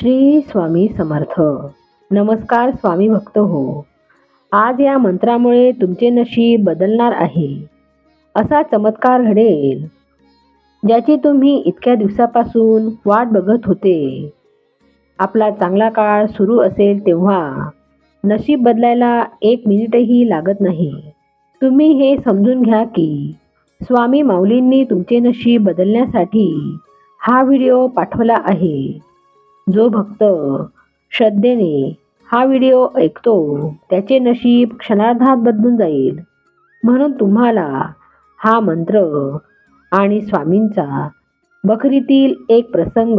श्री स्वामी समर्थ. नमस्कार स्वामी भक्त हो. आज या मंत्रामुळे तुमचे नशीब बदलणार आहे. असा चमत्कार घडेल. ज्याची तुम्ही इतक्या दिवसापासून वाट बघत होते. आपला चांगला काळ सुरू असेल तेव्हा नशीब बदलायला एक मिनिटही लागत नाही. तुम्ही हे समजून घ्या की स्वामी माऊलींनी तुमचे नशीब बदलण्यासाठी हा व्हिडिओ पाठवला आहे. जो भक्त श्रद्धेने हा व्हिडिओ ऐकतो त्याचे नशीब क्षणार्धात बदलून जाईल. म्हणून तुम्हाला हा मंत्र आणि स्वामींचा बकरीतील एक प्रसंग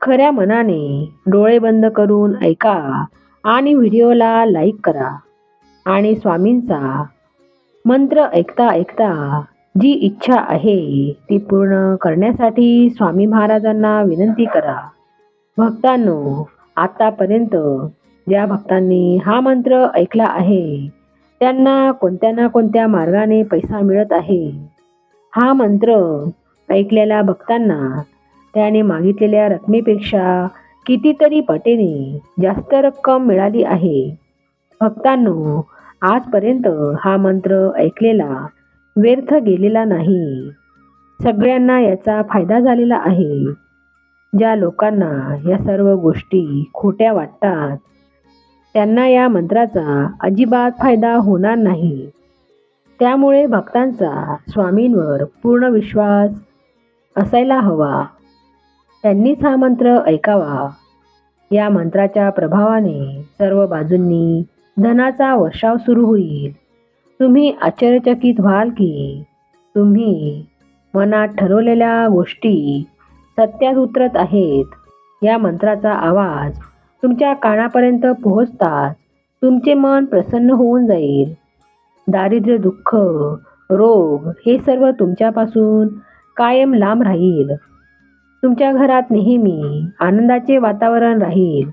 खऱ्या मनाने डोळे बंद करून ऐका आणि व्हिडिओला लाईक करा आणि स्वामींचा मंत्र ऐकता ऐकता जी इच्छा आहे ती पूर्ण करण्यासाठी स्वामी महाराजांना विनंती करा. भक्तांनो आतापर्यंत ज्या भक्तांनी हा मंत्र ऐकला आहे त्यांना कोणत्या ना कोणत्या मार्गाने पैसा मिळत आहे. हा मंत्र ऐकलेल्या भक्तांना त्याने मागितलेल्या रकमेपेक्षा कितीतरी पटीने जास्त रक्कम मिळाली आहे. भक्तांनो आजपर्यंत हा मंत्र ऐकलेला व्यर्थ गेलेला नाही. सगळ्यांना याचा फायदा झालेला आहे. ज्या लोकांना या सर्व गोष्टी खोट्या वाटतात त्यांना या मंत्राचा अजिबात फायदा होणार नाही. त्यामुळे भक्तांचा स्वामींवर पूर्ण विश्वास असायला हवा. त्यांनीच हा मंत्र ऐकावा. या मंत्राच्या प्रभावाने सर्व बाजूंनी धनाचा वर्षाव सुरू होईल. तुम्ही आश्चर्यचकित व्हाल की तुम्ही मनात ठरवलेल्या गोष्टी सत्यात उतरत आहेत. या मंत्राचा आवाज तुमच्या कानापर्यंत पोहोचताच तुमचे मन प्रसन्न होऊन जाईल. दारिद्र्य दुःख रोग हे सर्व तुमच्यापासून कायम लांब राहील. तुमच्या घरात नेहमी आनंदाचे वातावरण राहील.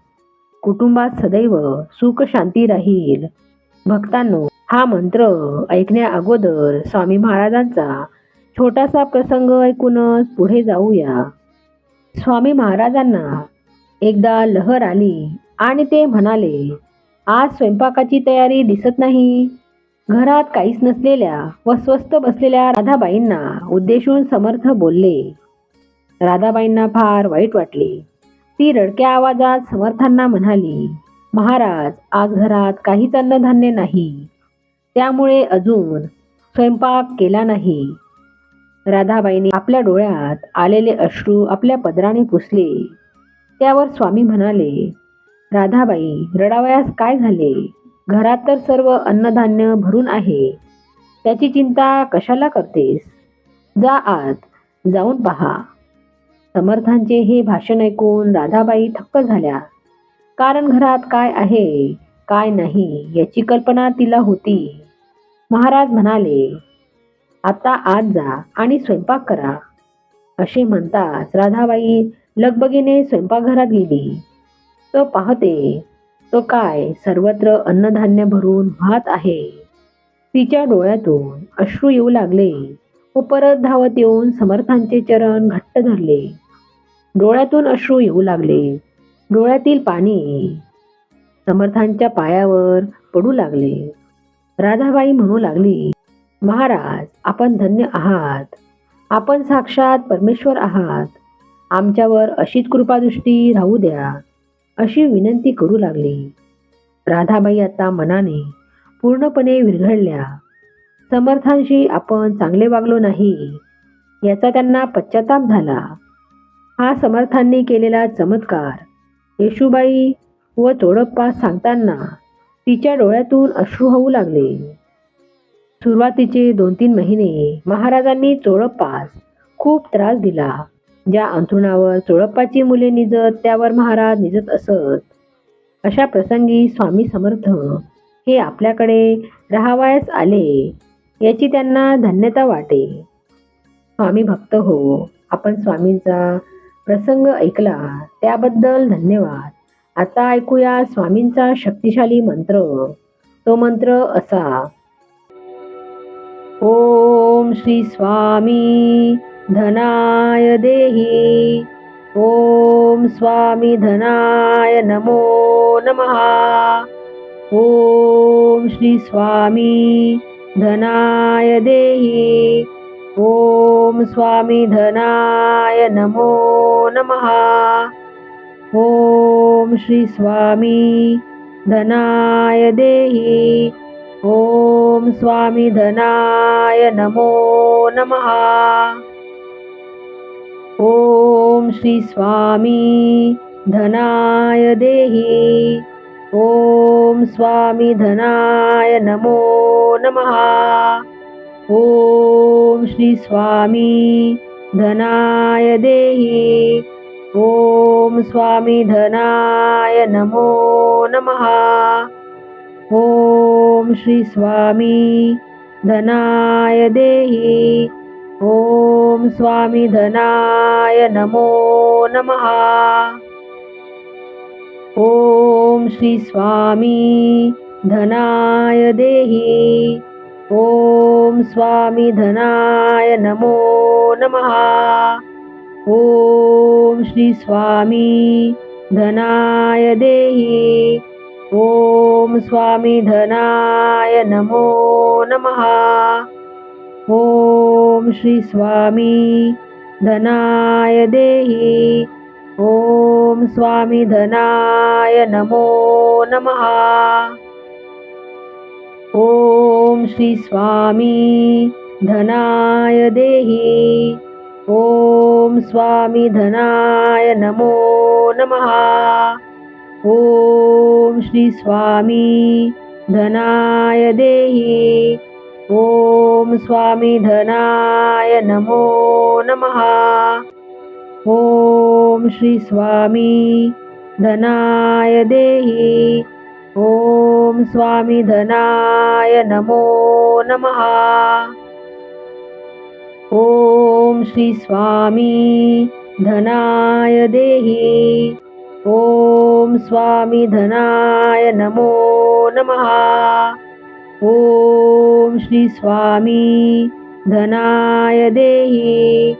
कुटुंबात सदैव सुख शांती राहील. भक्तांनो हा मंत्र ऐकण्या अगोदर स्वामी महाराजांचा छोटासा प्रसंग ऐकूनच पुढे जाऊया. स्वामी महाराजांना एकदा लहर आली आणि ते म्हणाले आज स्वयंपाकाची तयारी दिसत नाही. घरात काहीच नसलेल्या व स्वस्त बसलेल्या राधाबाईंना उद्देशून समर्थ बोलले. राधाबाईंना फार वाईट वाटले. ती रडक्या आवाजात समर्थांना म्हणाली महाराज आज घरात काहीच अन्नधान्य नाही. त्यामुळे अजून स्वयंपाक केला नाही. राधाबाईंनी आपल्या डोळ्यात आलेले अश्रू आपल्या पदराने पुसले. त्यावर स्वामी म्हणाले राधाबाई रडावयास काय झाले? घरात तर सर्व अन्नधान्य भरून आहे. त्याची चिंता कशाला करतेस? जा आत जाऊन पहा. समर्थांचे हे भाषण ऐकून राधाबाई थक्क झाल्या. कारण घरात काय आहे काय नाही याची कल्पना तिला होती. महाराज म्हणाले आता आत जा आणि स्वयंपाक करा. असे म्हणताच राधाबाई लगबगीने स्वयंपाकघरात गेली. तो पाहते तो काय सर्वत्र अन्नधान्य भरून वाहत आहे. तिच्या डोळ्यातून अश्रू येऊ लागले व परत धावत येऊन समर्थांचे चरण घट्ट धरले. डोळ्यातून अश्रू येऊ लागले. डोळ्यातील पाणी समर्थांच्या पायावर पडू लागले. राधाबाई म्हणू लागली महाराज आपण धन्य आहात. आपण साक्षात परमेश्वर आहात. आमच्यावर अशीच कृपादृष्टी राहू द्या. अशी विनंती करू लागली. राधाबाई आता मनाने पूर्णपणे विरघळल्या. समर्थांशी आपण चांगले वागलो नाही याचा त्यांना पश्चाताप झाला. हा समर्थांनी केलेला चमत्कार येशूबाई व चोडप्पा सांगताना तिच्या डोळ्यातून अश्रू होऊ लागले. सुरुवातीचे दोन तीन महिने महाराजांनी चोळप्पास खूप त्रास दिला. ज्या अंथरुणावर चोळप्पाची मुले निजत त्यावर महाराज निजत असत. अशा प्रसंगी स्वामी समर्थ हे आपल्याकडे राहावयास आले याची त्यांना धन्यता वाटे. स्वामी भक्त हो आपण स्वामींचा प्रसंग ऐकला त्याबद्दल धन्यवाद. आता ऐकूया स्वामींचा शक्तिशाली मंत्र. तो मंत्र असा ओम श्री स्वामी धनाय देही। ओम स्वामी धनाय नमो नमः। ओम श्री स्वामी धनाय देही। ओम स्वामी धनाय नमो नमः। ओम श्री स्वामी धनाय देही। ॐ स्वामिधनाय नमो नमः। ॐ श्री स्वामी धनाय देहि। ॐ स्वामिधनाय नमो नमः। ॐ श्री स्वामी धनाय देहि। ॐ स्वामिधनाय नमो नमः। ओम श्री स्वामी धनाय देही ओम स्वामी धनाय नमो नमः। ओम श्री स्वामी धनाय देही ओम स्वामी धनाय नमो नमः। ओम श्री स्वामी धनाय देही ओम स्वामी धनाय नमो नमः। ओम श्री स्वामी धनाय देही। ओम स्वामी धनाय नमो नमः। ओम श्री स्वामी धनाय देही। ओम स्वामी धनाय नमो नमः। ओम श्री स्वामी धनाय देही। ओम स्वामी धनाय नमो नमः। ओम श्री स्वामी धनाय देही। ओम स्वामी धनाय नमो नमः। ओम श्री स्वामी धनाय देही। ओम स्वामी धनाय नमो नमः। ओम श्री स्वामी धनाय देही।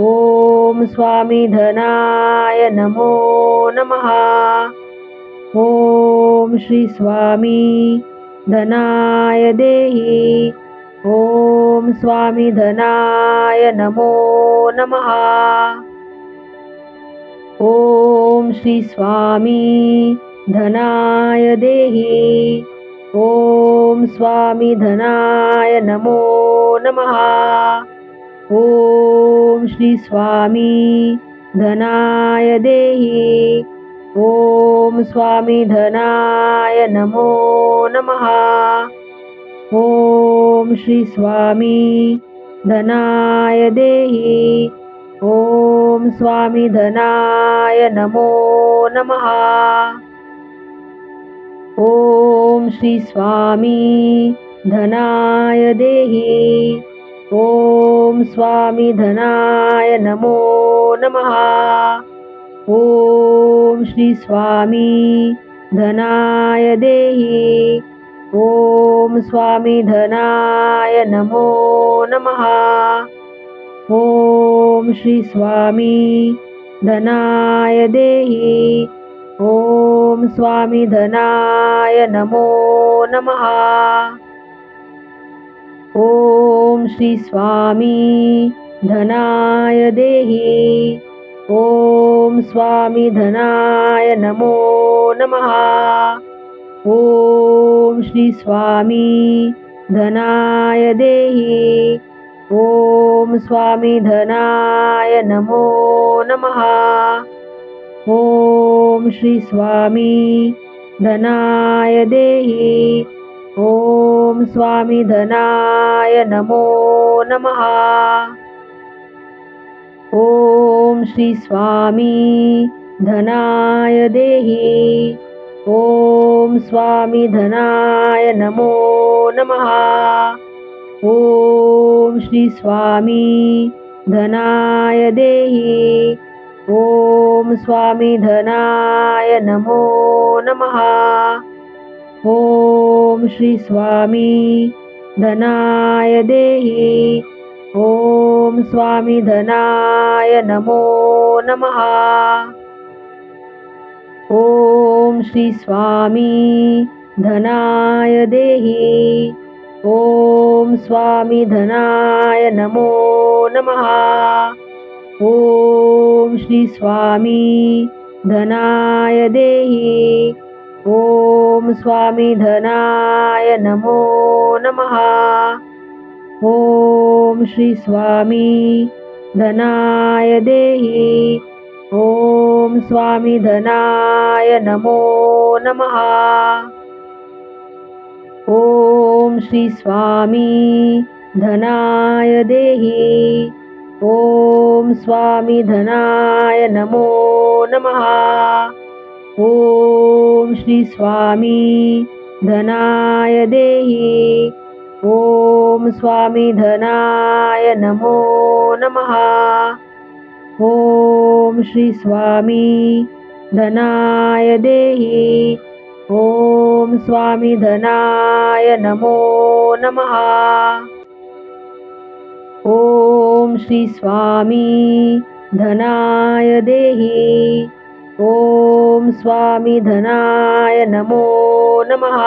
ओम स्वामी धनाय नमो नमः। ओम श्री स्वामी धनाय देही। ओम स्वामी धनाय नमो नमः। ओम श्री स्वामी धनाय देही। ओम स्वामी धनाय नमो नमः। ओम श्री स्वामी धनाय देही। ओम स्वामी धनाय नमो नमः। ओम श्री स्वामी धनाय देही। ॐ स्वामिधनाय नमो नमः। ॐ श्री स्वामी धनाय देहि। ॐ स्वामिधनाय नमो नमः। ॐ श्री स्वामी धनाय देहि। ॐ स्वामिधनाय नमो नमः। स्वामी धनाय देही ओम स्वामी धनाय नमो नमः। ओम श्री स्वामी धनाय देही ओम स्वामी धनाय नमो नमः। ओम श्री स्वामी धनाय देही ओम स्वामी धनाय नमो नमः। ओम श्री स्वामी धनाय देही। ओम स्वामी धनाय नमो नमः। ओम श्री स्वामी धनाय देही। ओम स्वामी धनाय नमो नमः। ओम श्री स्वामी धनाय देही। ओम स्वामी धनाय नमो नमः। ओम श्री स्वामी धनाय देही। ओम स्वामी धनाय नमो नमः। ओम श्री स्वामी धनाय देही। ॐ स्वामी धनाय नमो नमः। ॐ श्री स्वामी धनाय देहि। ॐ स्वामी धनाय नमो नमः। ॐ श्री स्वामी धनाय देहि। ॐ स्वामी धनाय नमो नमः। ओम श्री स्वामी धनाय देही। ओम स्वामी धनाय नमो नमः। ओम श्री स्वामी धनाय देही। ओम स्वामी धनाय नमो नमः। ओम श्री स्वामी धनाय देही ओम स्वामी धनाय नमो नमः। ओम श्री स्वामी धनाय देहि। ओम स्वामी धनाय नमो नमः।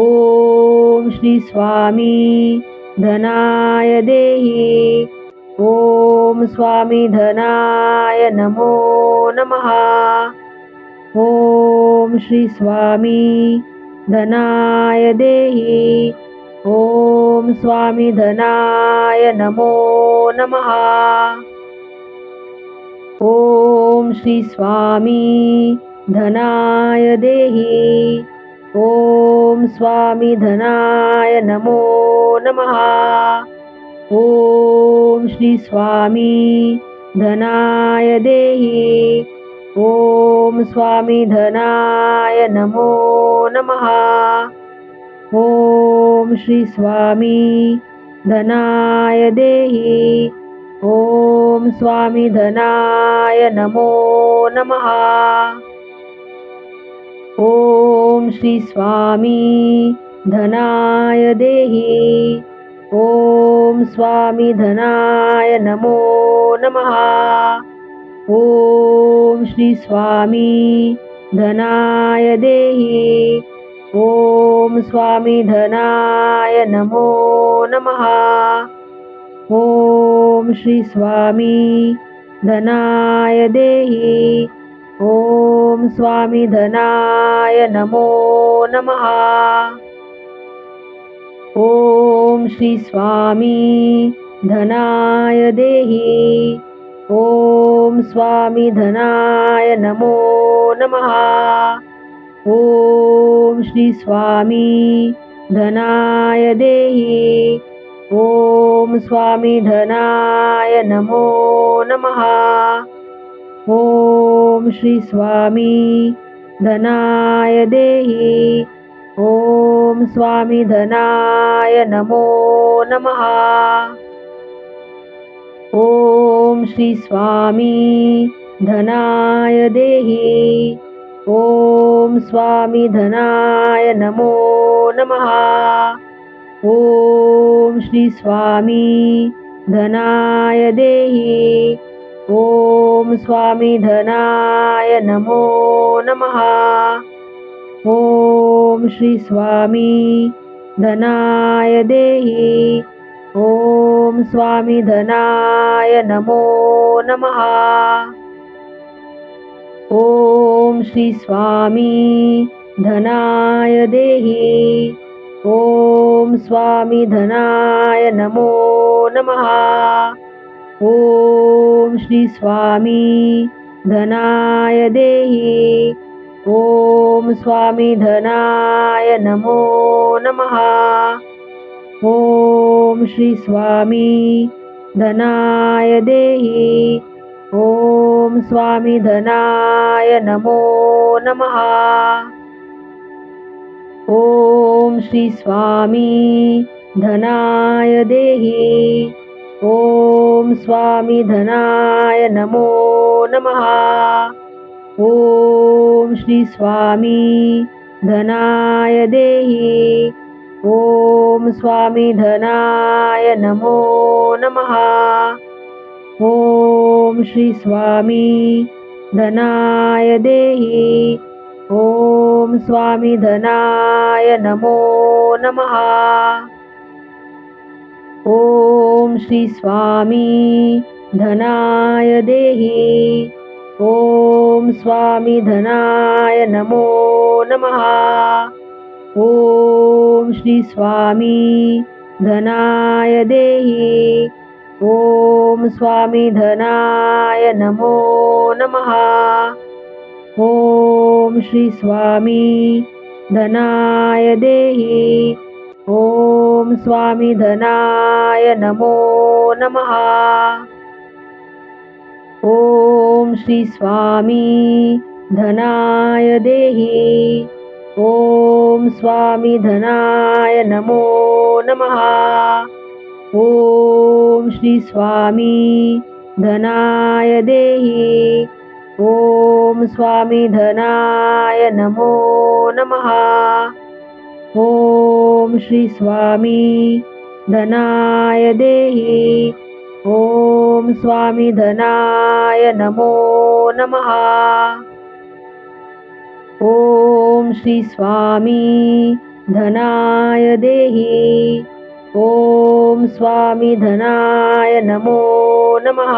ओम श्री स्वामी धनाय देहि। ओम स्वामी धनाय नमो नमः। ओम श्री स्वामी धनाय देही। ओम स्वामी धनाय नमो नमः। ओम श्री स्वामी धनाय देही। ओम स्वामी धनाय नमो नमः। ओम श्री स्वामी धनाय देही। ॐ स्वामिधनाय नमो नमः। ॐ श्री स्वामी धनाय देहि। ॐ स्वामिधनाय नमो नमः। ॐ श्री स्वामी धनाय देहि। ॐ स्वामिधनाय नमो नमः। ओम श्री स्वामी धनाय देही। ओम स्वामी धनाय नमो नमः। ओम श्री स्वामी धनाय देही। ओम स्वामी धनाय नमो नमः। ओम श्री स्वामी धनाय देही। ॐ स्वामी धनाय नमो नमः। ॐ श्री स्वामी धनाय देहि। ॐ स्वामी धनाय नमो नमः। ॐ श्री स्वामी धनाय देहि। ॐ स्वामी धनाय नमो नमः। ओम श्री स्वामी धनाय देही। ओम स्वामी धनाय नमो नमः। ओम श्री स्वामी धनाय देही। ओम स्वामी धनाय नमो नमः। ओम श्री स्वामी धनाय देही ओम स्वामी धनाय नमो नमः। ओम श्री स्वामी धनाय देही। ओम स्वामी धनाय नमो नमः। ओम श्री स्वामी धनाय देही। ओम स्वामी धनाय नमो नमः। ओम श्री स्वामी धनाय देही। ओम स्वामी धनाय नमो नमः। ओम श्री स्वामी धनाय देही। ओम स्वामी धनाय नमो नमः। ओम श्री स्वामी धनाय देही। ॐ स्वामीधनाय नमो नमः। ॐ श्री स्वामी धनाय देहि। ॐ स्वामिधनाय नमो नमः। ॐ श्री स्वामी धनाय देहि। ॐ स्वामिधनाय नमो नमः। ओम श्री स्वामी धनाय देही। ओम स्वामी धनाय नमो नमः। ओम श्री स्वामी धनाय देही। ओम स्वामी धनाय नमो नमः। ओम श्री स्वामी धनाय देही। ॐ स्वामी धनाय नमो नमः। ॐ श्री स्वामी धनाय देहि। ॐ स्वामी धनाय नमो नमः। ॐ श्री स्वामी धनाय देहि। ॐ स्वामी धनाय नमो नमः। ओम श्री स्वामी धनाय देही। ओम स्वामी धनाय नमो नमः।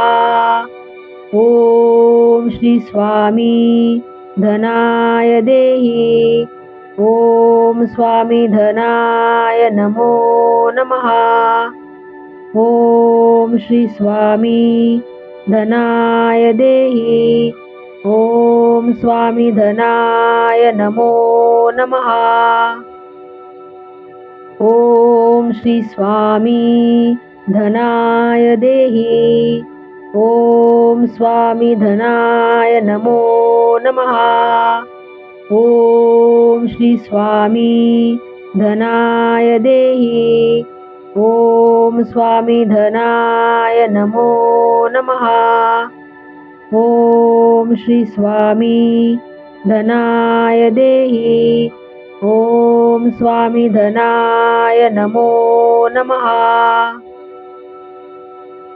ओम श्री स्वामी धनाय देही। ओम स्वामी धनाय नमो नमः। ओम श्री स्वामी धनाय देही। ॐ स्वामिधनाय नमो नमः। ॐ श्री स्वामी धनाय देहि। ॐ स्वामिधनाय नमो नमः। ॐ श्री स्वामी धनाय देहि। ॐ स्वामिधनाय नमो नमः। ओम श्री स्वामी धनाय देही ओम स्वामी धनाय नमो नमः।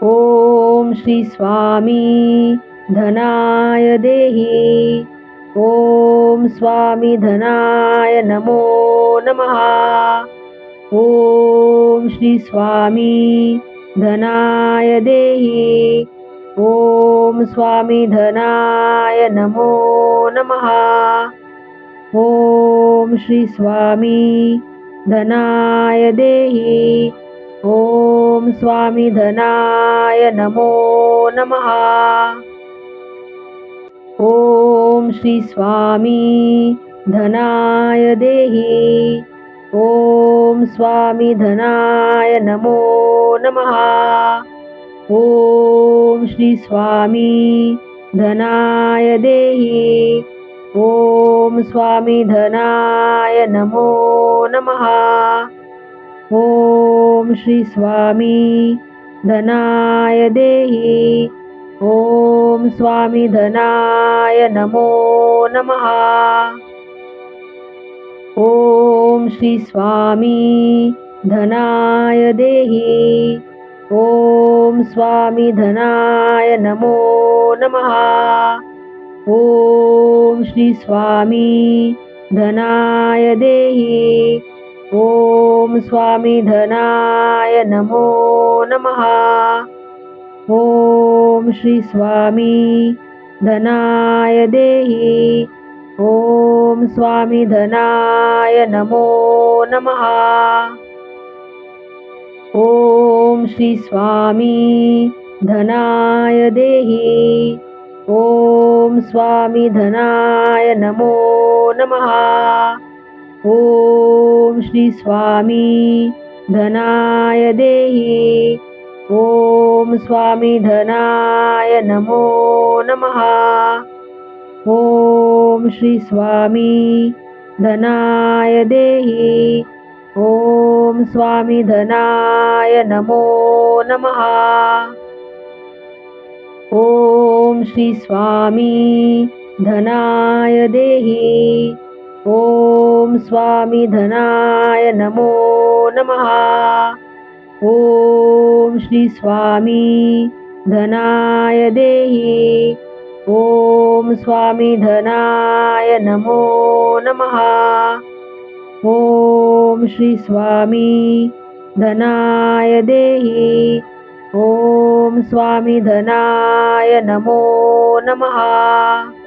ओम श्री स्वामी धनाय देही ओम स्वामी धनाय नमो नमः। ओम श्री स्वामी धनाय देही ॐ स्वामीधनाय नमो नमः। ॐ श्री स्वामी धनाय देहि। ॐ स्वामिधनाय नमो नमः। ॐ श्री स्वामी धनाय देहि। ॐ स्वामिधनाय नमो नमः। ओम श्री स्वामी धनाय देही। ओम स्वामी धनाय नमो नमः। ओम श्री स्वामी धनाय देही। ओम स्वामी धनाय नमो नमः। ओम श्री स्वामी धनाय देही। ओम स्वामी धनाय नमो नमः। ओम श्री स्वामी धनाय देही। ओम स्वामी धनाय नमो नमः। ओम श्री स्वामी धनाय देही। ओम स्वामी धनाय नमो नमः। ओम श्री स्वामी धनाय देही। ओम स्वामी धनाय नमो नमः। ओम श्री स्वामी धनाय देही। ओम स्वामी धनाय नमो नमः। ओम श्री स्वामी धनाय देही ओम स्वामी धनाय नमो नमः। ओम श्री स्वामी धनाय देही। ओम ॐ स्वामी धनाय नमो नमः। ॐ श्री स्वामी धनाय देहि। ॐ स्वामी धनाय नमो नमः। ॐ श्री स्वामी धनाय देहि ॐ स्वामी धनाय नमो नमः।